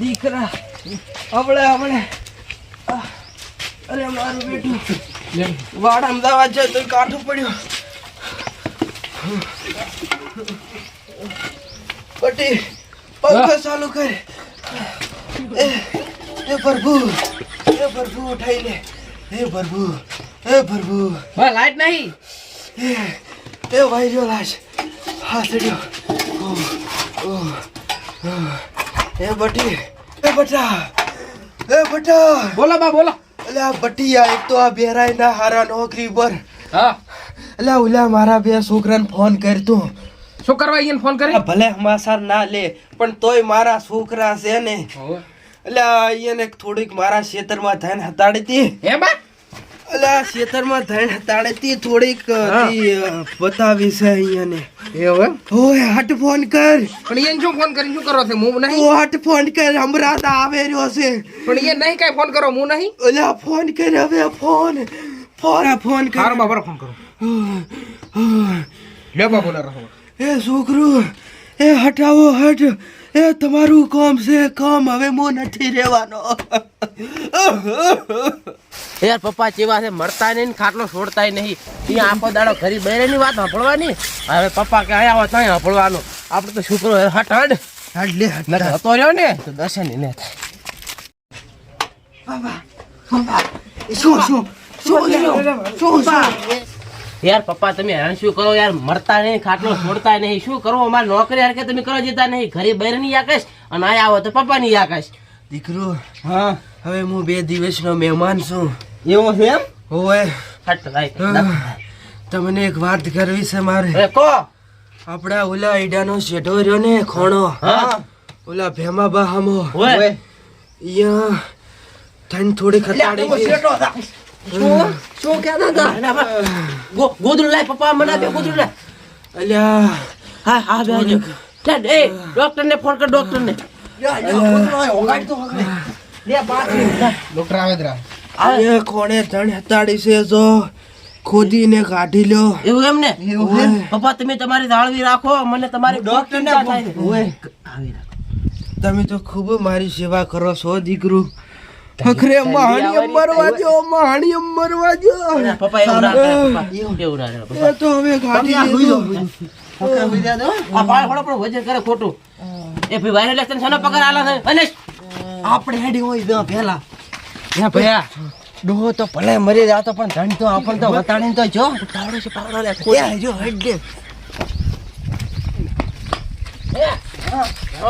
દીકરા આપણે આપણે અરે મારું બેટું. વાડ અમદાવાદ જાય તો કાઠું પડ્યું. પટી પંખો ચાલુ કર. એ એ પ્રભુ એ પ્રભુ ઉઠાઈ લે. હે પ્રભુ હે પ્રભુ. લાઈટ નહીં. એ એ જો લાશ. હા ચડ્યો. ઓહ, ઓહ. એ બટી એ બટા એ બટા. બોલો બા બોલો. આ બટિયા એક તો આ બેરાય ના હારા નોકરી પર. હા. અલ્યા ઓલા મારા બે છોકરાને ફોન કરતો. શું કરવા અહીંયા ફોન કરે? ભલે માસાર ના લે પણ તોય મારા છોકરા છે ને. એટલે અહીંયા થોડીક મારા ક્ષેત્રમાં ધન હતાડી હતી હે બા? આ ખેતરમાં ધન તાળેતી થોડીક બતાવી છે અહીંયાને. એવું ઓય હટ ફોન કર. પણ એને શું ફોન કરીને શું કરો છે? હું નહીં? તું હટ ફોન કર. હમણાં આવે રહ્યો છે. પણ એ નહીં કઈ ફોન કરો હું નહીં? ઓલા ફોન કર હવે ફોન. ફોન ફોન કર. હારો બા ફોન કરો. લે બા બોલે રહો એ છોકરું એ હટાવો હટ. એ તમારું કામ છે કામ. હવે હું નથી રહેવાનો. યાર પપ્પા ચેવા છે મળતા નહીં ને ખાટલો છોડતા નહીં. ત્યાં આખો દાડો ઘરી બૈરાની વાત સાંભળવાની? હવે પપ્પા કે આયા ત્યાં સાંભળવાનું. આપણે તો છોકરો હટ હટ. હટ લે હટ હતો રહ્યો ને તો દર્શન ને થાય. શું શું? શું શું શું? યાર પપ્પા તમે હેરાન શું કરો યાર? મરતા નહીં ખાટલો છોડતા નહીં. શું કરો? અમારે નોકરી યાર કે તમે કરો જતા નહીં? ઘરે બૈરાની આકાશ અને આ આવો તો પપ્પાની આકાશ દીકરો હા. હવે હું બે દિવસનો મહેમાન છું. એવો છે એમ? હોય તમને એક વાત કરવી છે મારે. કો. આપડા ઓલા ઈડાનો શેઢો રહ્યો ને ખોણો. હા. ઓલા ભેમા બહામો. ઓય અહીંયા થઈને થોડી ખતાડી. શું? શું કહેતા હતા? ગોદડું લાય પપ્પા મને આપે ગોદડું લાય. અલ્યા. હા હા બે આવજો. ચાલ, એ ડોક્ટર ને ફોન કર ડોક્ટર ને ડોક્ટર આવે જરા કોણે ધણ હતાડી છે જો. ખોદીને કાઢી લ્યો. એવું એમ? ને પપ્પા તમે તમારી જાળવી રાખો મને તમારી ડોક્ટર ને. તમે તો ખૂબ મારી સેવા કરો છો દીકરું. અખરે મહાણી મરવા દો મહાણી મરવા દો પપ્પા એવું પપ્પા. એવું. એ તો હવે કાઢી લીધો. આ પાળ ખોડો પણ વજન કરે ખોટું. એ ભાઈ વાયરલ લેસન શાનો પગાર આલા છે? અને આપણે હેડી હોય દો પેલા હે ભયા ડોહો તો ભલે મરી જાતો પણ ધણ તો આપણ તો વતાડીને તો જો. પાવડો છે પાવડો લે કોઈ જો હેડ. દે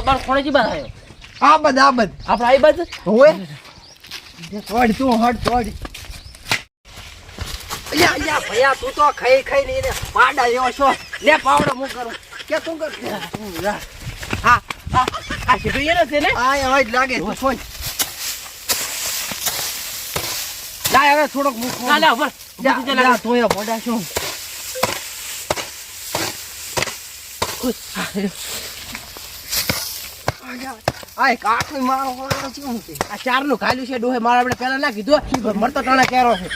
બાર ખોણે જી બાર આયો આ બદ આ બદ આપણે આઈ બાજુ? હોય તોડ તું હટ તોડ યા ભયા તું તો ખાઈ ખાઈ ને પાડા એવો છો. લે પાવડો હું કરું? કે તું કર? હા હા આ સીધું એનો છે ને? આ હવે જ લાગે તું છોડ લાય હવે થોડોક મુખ ના લા ઉપર. જા જા તું એ મોઢા શું આ કાકડી મારો આ ચારનું ખાલી છે, ડોહે મારા આપણે ના કીધું મરતો ટાણા કેરો છે.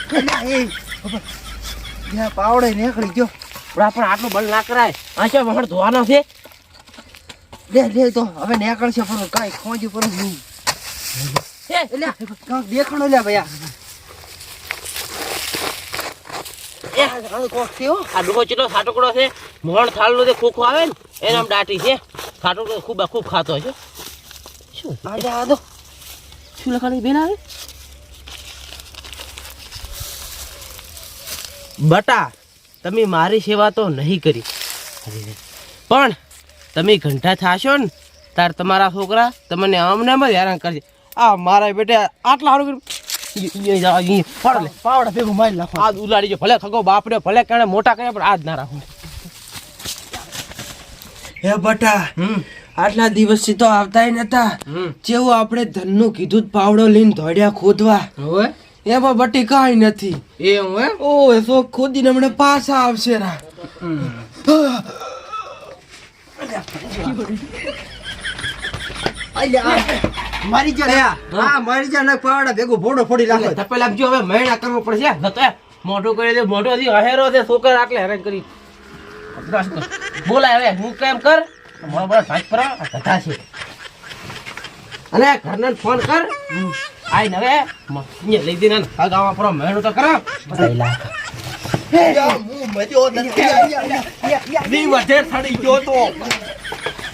પાવડે નીકળી ગયો. પણ આપણે આટલું બળ ના કરાય. આ ધોવાનો છે. લે લે, તો હવે નીકળશે પણ કાંઈ ખોજું પણ નહીં એટલે કાંક દેખાણો લે ભૈયા આ. ચેટલો સાટકડો છે. મોહણ થાળનો જે ખોખો આવે ને એને આમ દાટી છે. સાટકડો ખૂબ ખૂબ ખાતો છે શું આજે દો શું લખાણી બેન આવે બટા તમે મારી સેવા તો નહીં કરી. પણ તમે ઘંટા થાશો ને તાર તમારા છોકરા તમને આમને આમ જ હેરાન કરશે. આ મારા બેટે આટલા સારું કર્યું. લે. પાવડા ભેગું મારી નાખો આ ઉલાડી જો ભલે ખગો બાપડે ભલે કાણે મોટા કર્યા પણ આજ ના રાખું. હે બટા હમ. આટલા દિવસથી તો આવતાય નતા. જેવું આપણે ધનનું કીધું પાવડો લઈને ધોડ્યા ખોદવા. એમાં બટી કાઈ નથી. એ હું ઓ એ તો ખોદીને હમણાં પાછા આવશે રા. મારી જા હા. મારી જા ને પાવડા ભેગું ભોડો ફોડી નાખો. ધપે લાગજો હવે મહિના કરવો પડશે નતો મોઢું કરી દે મોઢો હજી અહેરો છે છોકરા આટલે હેરાન કરી. બોલાય હવે હું કેમ કર? મારા બધા ભાગ પર? આ કથા છે. અને ઘરને ફોન કર. આઈ નવે અહીંયા લઈ દઈને આ ગાવા પર મહેનત તો કરા. પછી લાખ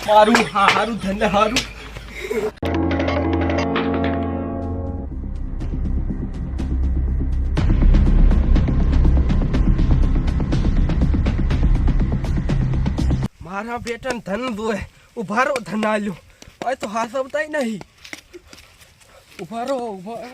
મારું હા હારું ધન હારું. મારા બેટન ધન દોય ઉભારો ધન આલ્યો. હવે તો હાથ આવતા નહીં. ઉભારો ઊભા